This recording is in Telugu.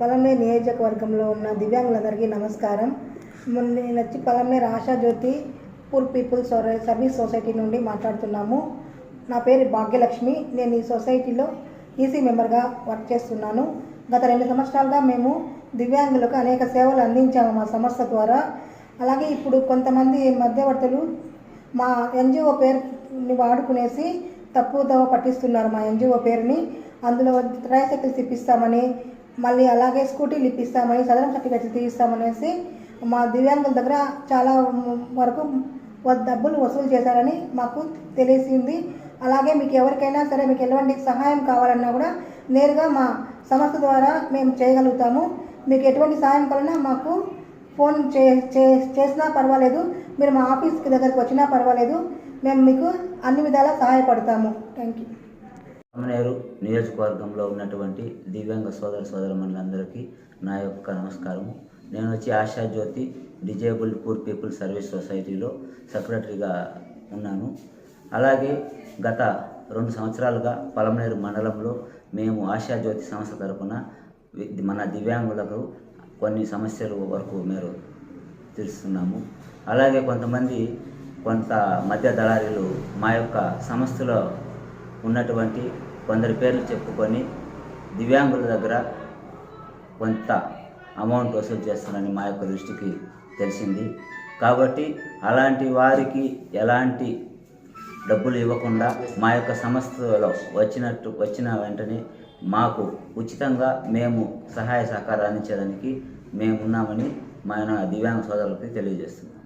పలమనేర్ నియోజకవర్గంలో ఉన్న దివ్యాంగులందరికీ నమస్కారం. మొన్న నేను వచ్చి పలమనేర్ ఆశాజ్యోతి పూర్ పీపుల్ సర్వీస్ సొసైటీ నుండి మాట్లాడుతున్నాము. నా పేరు భాగ్యలక్ష్మి. నేను ఈ సొసైటీలో ఈసీ మెంబర్గా వర్క్ చేస్తున్నాను. గత రెండు సంవత్సరాలుగా మేము దివ్యాంగులకు అనేక సేవలు అందించాము మా సంస్థ ద్వారా. అలాగే ఇప్పుడు కొంతమంది మధ్యవర్తులు మా ఎన్జిఓ పేరుని వాడుకునేసి తప్పుదోవ పట్టిస్తున్నారు మా ఎన్జిఓ పేరుని. అందులో ట్రైసైకిల్స్ ఇప్పిస్తామని మళ్ళీ అలాగే స్కూటీలు ఇప్పిస్తామని సదరం సర్టిఫికెట్లు తీయిస్తామనేసి మా దివ్యాంగుల దగ్గర చాలా వరకు డబ్బులు వసూలు చేశారని మాకు తెలిసింది. అలాగే మీకు ఎవరికైనా సరే మీకు ఎటువంటి సహాయం కావాలన్నా కూడా నేరుగా మా సంస్థ ద్వారా మేము చేయగలుగుతాము. మీకు ఎటువంటి సహాయం కావాలన్నా మాకు ఫోన్ చే చే- చేసినా పర్వాలేదు మీరు మా ఆఫీస్కి దగ్గరకు వచ్చినా పర్వాలేదు మేము మీకు అన్ని విధాలా సహాయపడతాము. థ్యాంక్ యూ అమ్మనేరు నియోజకవర్గంలో ఉన్నటువంటి దివ్యాంగ సోదర సోదరమణులందరికీ నా యొక్క నమస్కారము. నేను వచ్చి ఆశాజ్యోతి డిజేబుల్డ్ పూర్ పీపుల్ సర్వీస్ సొసైటీలో సెక్రటరీగా ఉన్నాను. అలాగే గత రెండు సంవత్సరాలుగా పలమనేరు మండలంలో మేము ఆశాజ్యోతి సంస్థ తరపున మన దివ్యాంగులకు కొన్ని సమస్యలు వరకు మీరు తెలుస్తున్నాము అలాగే కొంతమంది కొంత మధ్య దళారీలు మా యొక్క సంస్థలో ఉన్నటువంటి కొందరి పేర్లు చెప్పుకొని దివ్యాంగుల దగ్గర కొంత అమౌంట్ వసూలు చేస్తున్నారని మా యొక్క దృష్టికి తెలిసింది. కాబట్టి అలాంటి వారికి ఎలాంటి డబ్బులు ఇవ్వకుండా మా యొక్క సంస్థలో వచ్చినట్టు వచ్చిన వెంటనే మాకు ఉచితంగా మేము సహాయ సహకారాలు అందించడానికి మేము ఉన్నామని మా దివ్యాంగ సోదరులకి తెలియజేస్తున్నాం.